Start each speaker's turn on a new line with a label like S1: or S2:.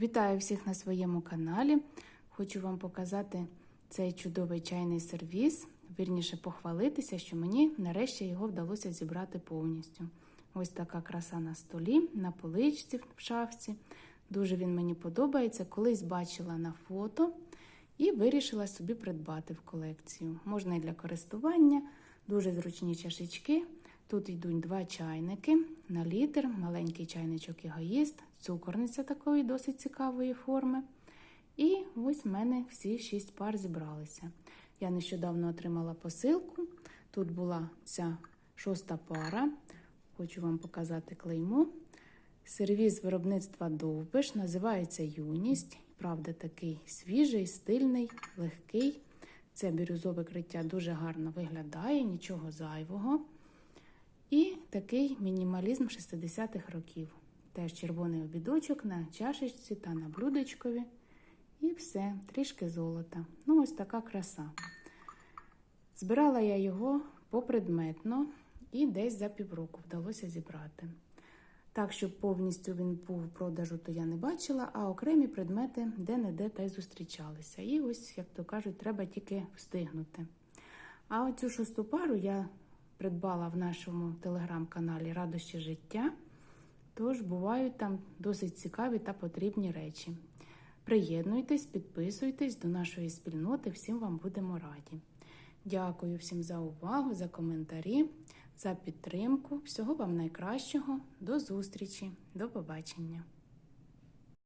S1: Вітаю всіх на своєму каналі. Хочу вам показати цей чудовий чайний сервіс. Вірніше похвалитися, що мені нарешті його вдалося зібрати повністю. Ось така краса на столі, на поличці в шафці. Дуже він мені подобається. Колись бачила на фото і вирішила собі придбати в колекцію. Можна і для користування, дуже зручні чашечки. Тут йдуть два чайники на літр, маленький чайничок егоїст, цукорниця такої досить цікавої форми. І ось в мене всі шість пар зібралися. Я нещодавно отримала посилку. Тут була ця шоста пара. Хочу вам показати клеймо. Сервіз виробництва Довбиш називається Юність. Правда, такий свіжий, стильний, легкий. Це бірюзове криття дуже гарно виглядає, нічого зайвого. І такий мінімалізм 60-х років. Теж червоний обідочок на чашечці та на блюдечкові. І все, трішки золота. Ну, ось така краса. Збирала я його попредметно і десь за півроку вдалося зібрати. Так, щоб повністю він був в продажу, то я не бачила, а окремі предмети де-не-де та й зустрічалися. І ось, як то кажуть, треба тільки встигнути. А оцю шосту пару я придбала в нашому телеграм-каналі Радощі життя. Тож бувають там досить цікаві та потрібні речі. Приєднуйтесь, підписуйтесь до нашої спільноти, всім вам будемо раді. Дякую всім за увагу, за коментарі, за підтримку. Всього вам найкращого. До зустрічі, до побачення!